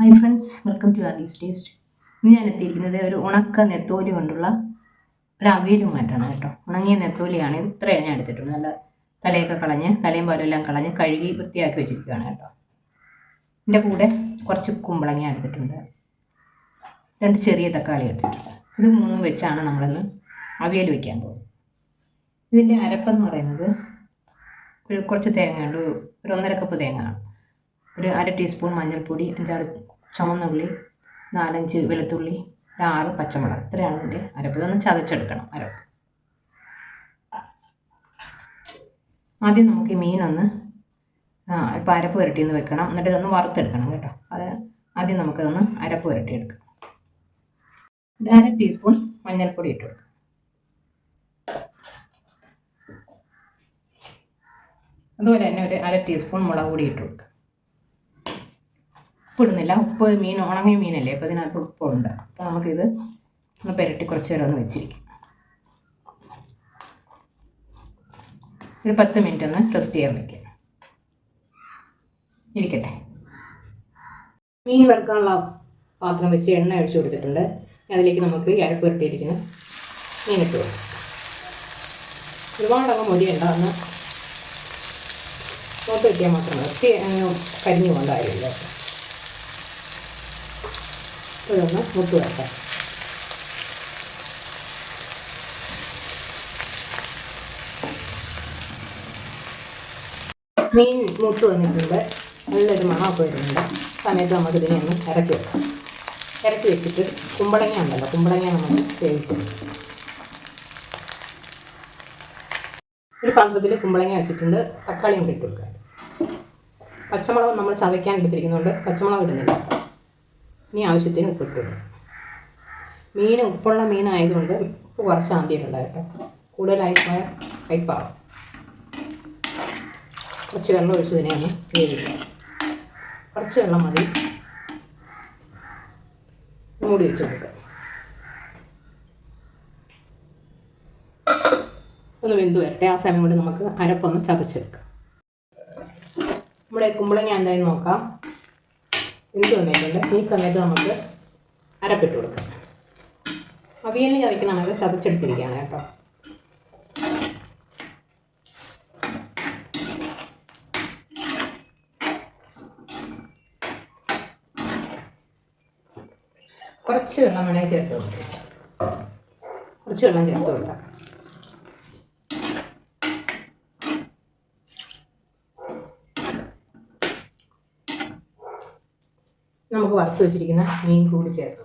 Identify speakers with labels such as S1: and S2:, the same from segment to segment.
S1: Hi friends welcome to ആർലീസ് taste ഇന്ന് ഞാൻ എത്തിയിരിക്കുന്നത് ഒരു ഉണക്ക നെത്തോലി കൊണ്ടുള്ള ഒരു അവിയലുമായിട്ടാണ് കേട്ടോ. ഉണങ്ങിയ നെത്തോലിയാണ്. ഇത് ഇത്രയാണ് ഞാൻ എടുത്തിട്ടുണ്ട് നല്ല തലയൊക്കെ കളഞ്ഞ് തലയും പാലെല്ലാം കളഞ്ഞ് കഴുകി വൃത്തിയാക്കി വെച്ചിരിക്കുകയാണ് കേട്ടോ. എന്റെ കൂടെ കുറച്ച് കുമ്പളങ്ങ എടുത്തിട്ടുണ്ട്. രണ്ട് ചെറിയ തക്കാളി എടുത്തിട്ടുണ്ട്. ഇത് മൂന്നും വെച്ചാണ് നമ്മളിന്ന് അവിയൽ വയ്ക്കാൻ പോകുന്നത്. ഇതിന്റെ അരപ്പെന്ന് പറയുന്നത് ഒരു കുറച്ച് തേങ്ങയുണ്ട്. ഒരു ഒന്നര കപ്പ് തേങ്ങ ഒരു അര ടീസ്പൂൺ മഞ്ഞൾപ്പൊടി അഞ്ചാറ് ചുമന്നുള്ളി നാലഞ്ച് വെളുത്തുള്ളി ഒരു ആറ് പച്ചമുളക്. ഇത്രയാണ് ഇതിന്റെ അരപ്പ്. ഇതൊന്ന് ചതച്ചെടുക്കണം അരപ്പ്. ആദ്യം നമുക്ക് ഈ മീനൊന്ന് ഇപ്പം അരപ്പ് പുരട്ടിയൊന്ന് വെക്കണം. എന്നിട്ട് ഇതൊന്ന് വറുത്തെടുക്കണം കേട്ടോ. അത് ആദ്യം നമുക്കതൊന്ന് അരപ്പ് പുരട്ടിയെടുക്കാം. ഒരു അര ടീസ്പൂൺ മഞ്ഞൾപ്പൊടി ഇട്ട് കൊടുക്കാം. അതുപോലെ തന്നെ ഒരു അര ടീസ്പൂൺ മുളക് പൊടി ഇട്ട് കൊടുക്കുക ഉപ്പിടുന്നില്ല. ഉപ്പ് മീൻ ഉണങ്ങിയ മീനല്ലേ. അപ്പോൾ ഇതിനകത്ത് ഉപ്പുണ്ട്. അപ്പോൾ നമുക്കിത് ഒന്ന് പുരട്ടി കുറച്ച് നേരം ഒന്ന് വെച്ചിരിക്കും. ഒരു പത്ത് മിനിറ്റ് ഒന്ന് റെസ്റ്റ് ചെയ്യാൻ വയ്ക്കാം ഇരിക്കട്ടെ. മീൻ വറുക്കാനുള്ള പാത്രം വെച്ച് എണ്ണ അടിച്ചു കൊടുത്തിട്ടുണ്ട്. അതിലേക്ക് നമുക്ക് ഇരപ്പ് മീൻ മീനിട്ട് കൊടുക്കും. ഒരുപാടങ്ങ് മൊരിയണ്ട. ഒന്ന് മൂത്ത് കിട്ടിയാൽ മാത്രം കരിഞ്ഞു പോകേണ്ട കാര്യമില്ല. ഇതൊന്ന് മുത്ത് വരട്ടെ മീൻ മൂത്ത് വന്നിട്ടുണ്ട്. നല്ലൊരു മണമൊക്കെ വരുന്നുണ്ട്. സമയത്ത് നമുക്ക് ഇതിനെ ഒന്ന് ഇറക്കി വെക്കാം. ഇറക്കി വെച്ചിട്ട് കുമ്പളങ്ങ ഉണ്ടല്ലോ കുമ്പളങ്ങ നമ്മൾ വേവിച്ചു. ഒരു പാത്രത്തിൽ കുമ്പളങ്ങ വെച്ചിട്ടുണ്ട്. തക്കാളിയും ഇട്ട് കൊടുക്കുക പച്ചമുളക് നമ്മൾ ചതയ്ക്കാൻ എടുത്തിരിക്കുന്നതുകൊണ്ട് പച്ചമുളക് ഇടുന്നില്ല. ഇനി ആവശ്യത്തിന് ഉപ്പിട്ടു മീൻ ഉപ്പുള്ള മീനായതുകൊണ്ട് ഉപ്പ് കുറച്ച് ആന്തിയിട്ടുണ്ടായിട്ടോ കൂടുതലായി പോയാൽ കയ്പാവും. കുറച്ച് വെള്ളം ഒഴിച്ച് ഇതിനെ ഒന്ന് വേവിക്കുക കുറച്ച് വെള്ളം മതി. മൂടി വെച്ച് കൊടുക്കുക ഒന്ന് വെന്ത് വരട്ടെ. ആ സമയം കൊണ്ട് നമുക്ക് അരപ്പൊന്ന് ചതച്ചെടുക്കാം. നമ്മുടെ കുമ്പളങ്ങ എന്തായാലും നോക്കാം. എന്ത് വന്നിട്ടുണ്ട് ഈ സമയത്ത് നമുക്ക് അരപ്പിട്ട് കൊടുക്കാം. അവിയലിന് ചതയ്ക്കുന്നതാണെങ്കിൽ ചതച്ചെടുത്തിരിക്കുകയാണ് കേട്ടോ. കുറച്ച് വെള്ളം വേണമെങ്കിൽ ചേർത്ത് കൊടുക്കാം. കുറച്ച് വെള്ളം ചേർത്ത് കൊടുക്കാം. നമുക്ക് വറുത്ത് വെച്ചിരിക്കുന്ന മീൻ കൂടി ചേർത്ത്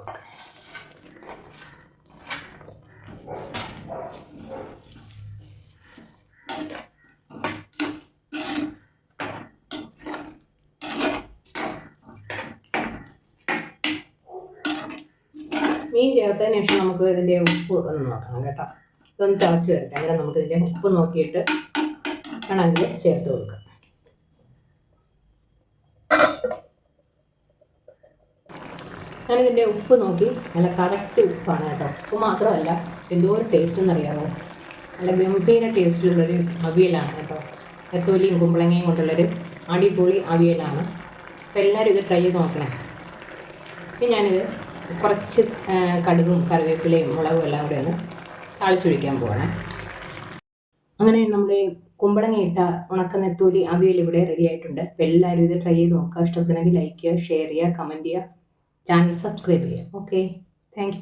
S1: മീൻ ചേർത്തതിന് ശേഷം നമുക്ക് ഇതിന്റെ ഉപ്പ് ഒന്ന് നോക്കണം കേട്ടോ. ഇതൊന്ന് തിളച്ച് വരട്ടെ. അങ്ങനെ നമുക്ക് ഇതിന്റെ ഉപ്പ് നോക്കിയിട്ട് വേണമെങ്കിൽ ചേർത്ത് കൊടുക്കാം. ഞാനിതിന്റെ ഉപ്പ് നോക്കി. നല്ല കറക്റ്റ് ഉപ്പാണ് കേട്ടോ. ഉപ്പ് മാത്രമല്ല എന്തോ ഒരു ടേസ്റ്റ് എന്നറിയാമോ നല്ല ഗംഭീര ടേസ്റ്റിലുള്ളൊരു അവിയലാണ് കേട്ടോ. എത്തോലിയും കുമ്പളങ്ങയും കൊണ്ടുള്ളൊരു അടിപൊളി അവിയലാണ്. അപ്പോൾ എല്ലാവരും ഇത് ട്രൈ ചെയ്ത് നോക്കണേ. ഇനി ഞാനിത് കുറച്ച് കടുകും കറിവേപ്പിലയും മുളകും എല്ലാം കൂടെ ഒന്ന് താളിച്ചൊഴിക്കാൻ പോകണേ അങ്ങനെ നമ്മുടെ കുമ്പളങ്ങ ഇട്ട ഉണക്ക നെത്തോലി അവിയൽ ഇവിടെ റെഡി ആയിട്ടുണ്ട്. എല്ലാവരും ഇത് ട്രൈ ചെയ്ത് നോക്കുക. ഇഷ്ടപ്പെടുന്നെങ്കിൽ ലൈക്ക് ചെയ്യുക ഷെയർ ചെയ്യുക കമന്റ് ചെയ്യുക. ചാനൽ സബ്സ്ക്രൈബ് ചെയ്യുക ഓക്കെ. താങ്ക്